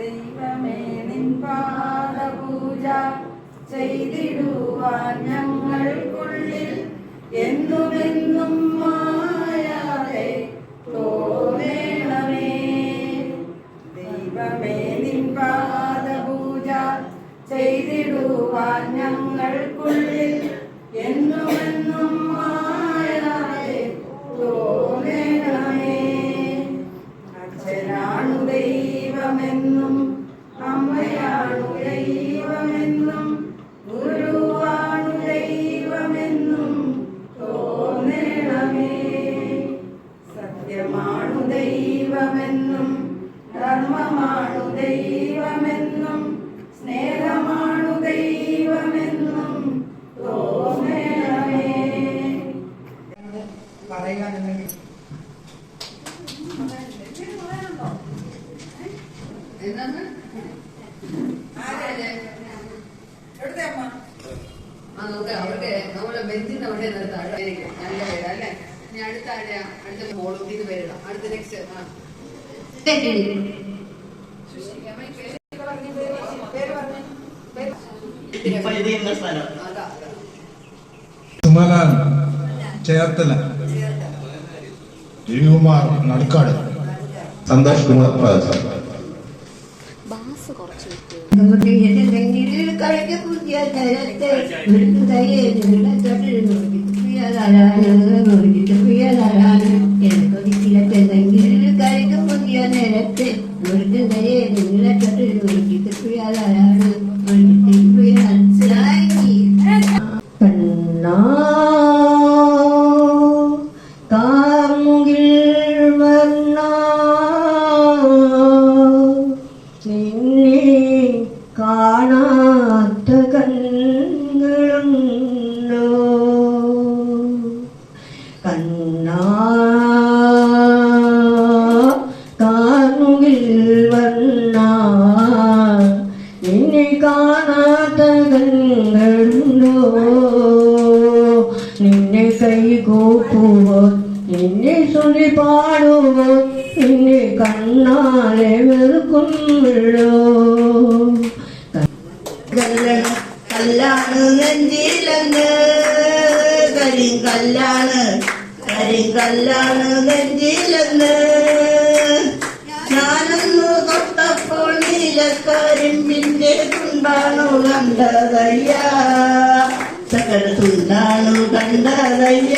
ദൈവമേ നിൻ പാദപൂജ ചെയ്തിടുവാൻ ഞങ്ങൾക്കുള്ളിൽ എന്നുമെന്നും മായാതെ തോന്നേണമേ. ദൈവമേ നിൻ പാദപൂജ ചെയ്തിടുവാൻ ഞങ്ങൾക്കുള്ളിൽ എന്നുമെന്നും മായാതെ തോന്നേണമേ. അച്ഛനാണു ദൈവമെന്നും അമ്മയാണു ദൈവമെന്നും ഗുരുവാണു ദൈവമെന്നും തോന്നേണമേ. സത്യമാണു ദൈവമെന്നും ധർമ്മമാണു ദൈവമെന്നും സ്നേഹമാണു ദൈവമെന്നും തോന്നേണമേ. പറയാനെങ്കിൽ അടുത്ത ആടെയാ അടുത്ത ഇത് പേരിടാം. അടുത്ത നെക്സ്റ്റ് ആ. സുമലാൻ ചേർത്തല. രവികുമാർ നടുക്കാട്. സന്തോഷ് കുമാർ വെക്കുക നമുക്ക് എന്തെങ്കിലും കളിക്ക് പുതിയ തരത്തെ മൃദുതയെ തൊട്ടിൽ നോക്കിയിട്ട് പ്രിയതാരാണ് നോക്കിയിട്ട് പ്രിയതാരാണ് എനിക്കൊരിക്കലത്തെ എന്തെങ്കിലും കളിക്ക് പുതിയ നേരത്തെ മൃദുതയെ നിങ്ങളെ തൊട്ടിൽ നോക്കിയിട്ട് പ്രിയതാരാണ് നോക്കിയിട്ട് പ്രിയ മനസ്സിലായി കണ്ണാ കാമുകിൽ വന്നാ നിന്നെ കോപ്പുവോ നിന്നെ ചൊല്ലി പാടുവോ നിന്നെ കണ്ണാലെ വെറുക്കുന്നുള്ളോ? കല്ലാണ് നെഞ്ചിലെന്ന് കരിങ്കല്ലാണ് കരിങ്കല്ലാണ് നെഞ്ചിലെന്ന് ഞാനൊന്നു തൊട്ടപ്പോൾ നീലക്കരിമ്പിന്റെ തുണ്ടാണു കണ്ടതയ്യ തുണ്ടാണു കണ്ടതയ്യ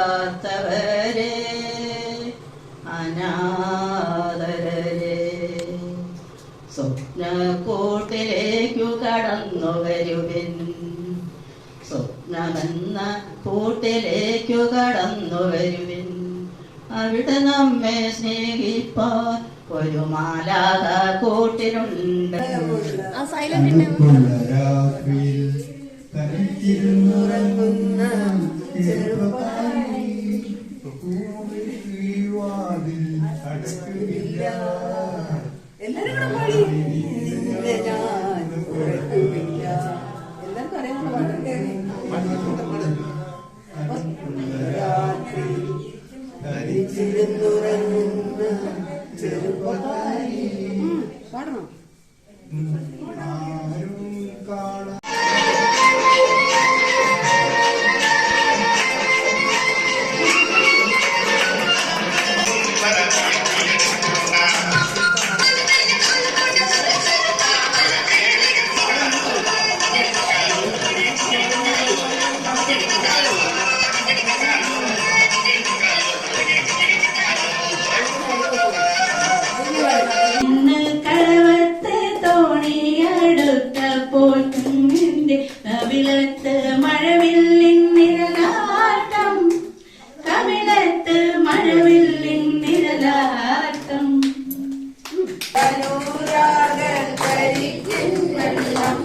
ആലംബമില്ലാത്തവരെ അനാദരരെ സ്വപ്നക്കൂട്ടിലേക്കു കടന്നു വരുവിൻ സ്വപ്നമെന്ന കൂട്ടിലേക്കു കടന്നു വരുവിൻ അവിടെ നമ്മെ സ്നേഹിപ്പാൻ ഒരു മാലാക കൂട്ടിലുണ്ട്. ആ സൈലന്റ് കുഞ്ഞിന്റെ കവിളത്ത് മഴവില്ലിൻ നിഴലാട്ടം കവിളത്ത് മഴവില്ലിൻ നിഴലാട്ടം അനുരാഗക്കരിക്കിൻ വെള്ളം.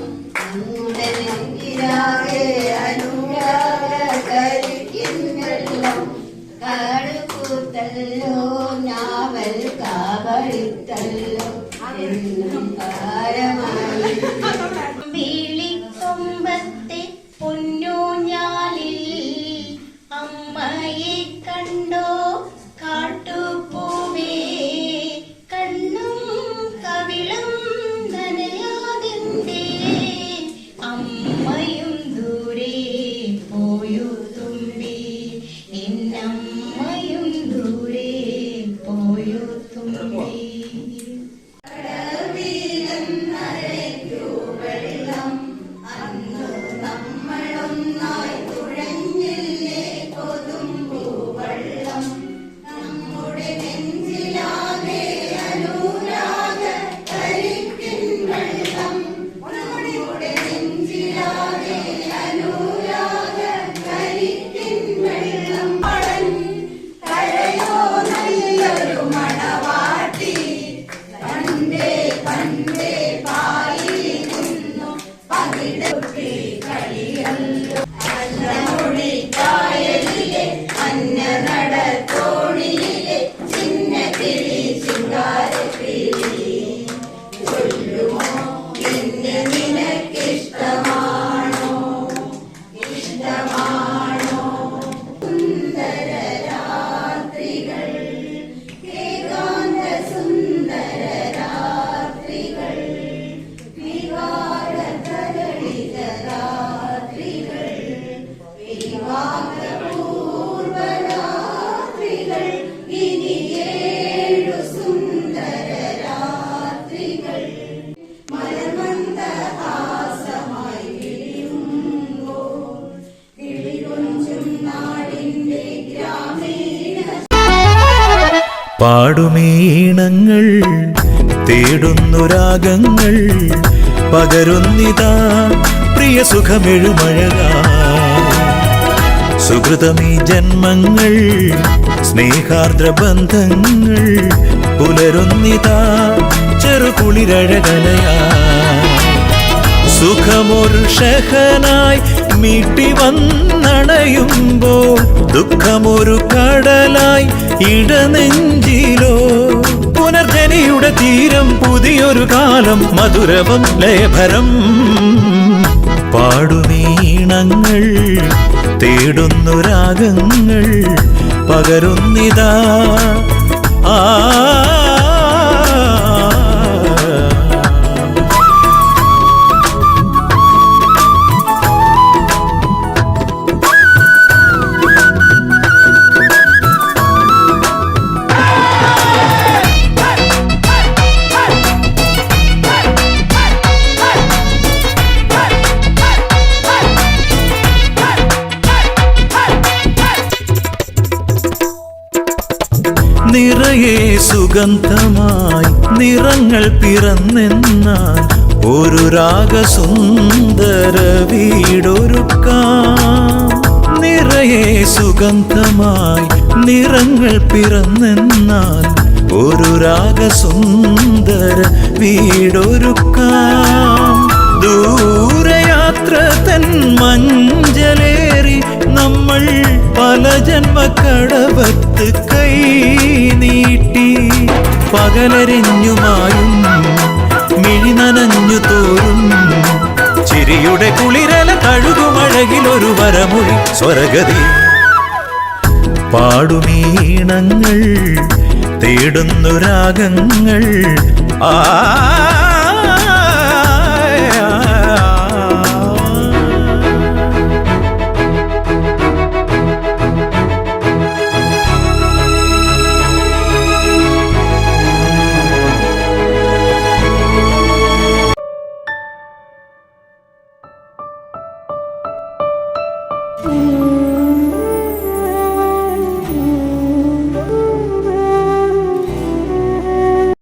പാടുമീണങ്ങൾ തേടുന്നു രാഗങ്ങൾ പകരുന്നിതാ പ്രിയ സുഖമെഴുമഴകാ. സുഹൃതമീ ജന്മങ്ങൾ സ്നേഹാർദ്ര ബന്ധങ്ങൾ പുലരുന്നിതാ ചെറുകുളിരഴകലയാ സുഖമൊരു ഷഹനായി മീട്ടി വന്നണയുമ്പോൾ ദുഃഖമൊരു കടലായി ഇടനെഞ്ചിലോ പുനർജനിയുടെ തീരം പുതിയൊരു കാലം മധുരവം ലയഭരം. പാടുമീണങ്ങൾ തേടുന്നു രാഗങ്ങൾ പകരുന്നിതാ. ആ സുഗന്ധമായി നിറങ്ങൾ പിറന്നെന്നാൽ ഒരു രാഗസുന്ദര വീടൊരുക്കാം നിറയെ സുഗന്ധമായി നിറങ്ങൾ പിറന്നെന്നാൽ ഒരു രാഗസുന്ദര വീടൊരുക്കാം ദൂരയാത്ര തൻ മഞ്ചലേറി നമ്മൾ പല ജന്മക്കടവത്ത് കൈ നീട്ടി പകലരിഞ്ഞുമായും മിഴി നനഞ്ഞു തോറും ചിരിയുടെ കുളിരല കഴുകുമഴകിലൊരു വരമൊഴി സ്വരഗതി. പാടുമീണങ്ങൾ തേടുന്നു രാഗങ്ങൾ. ആ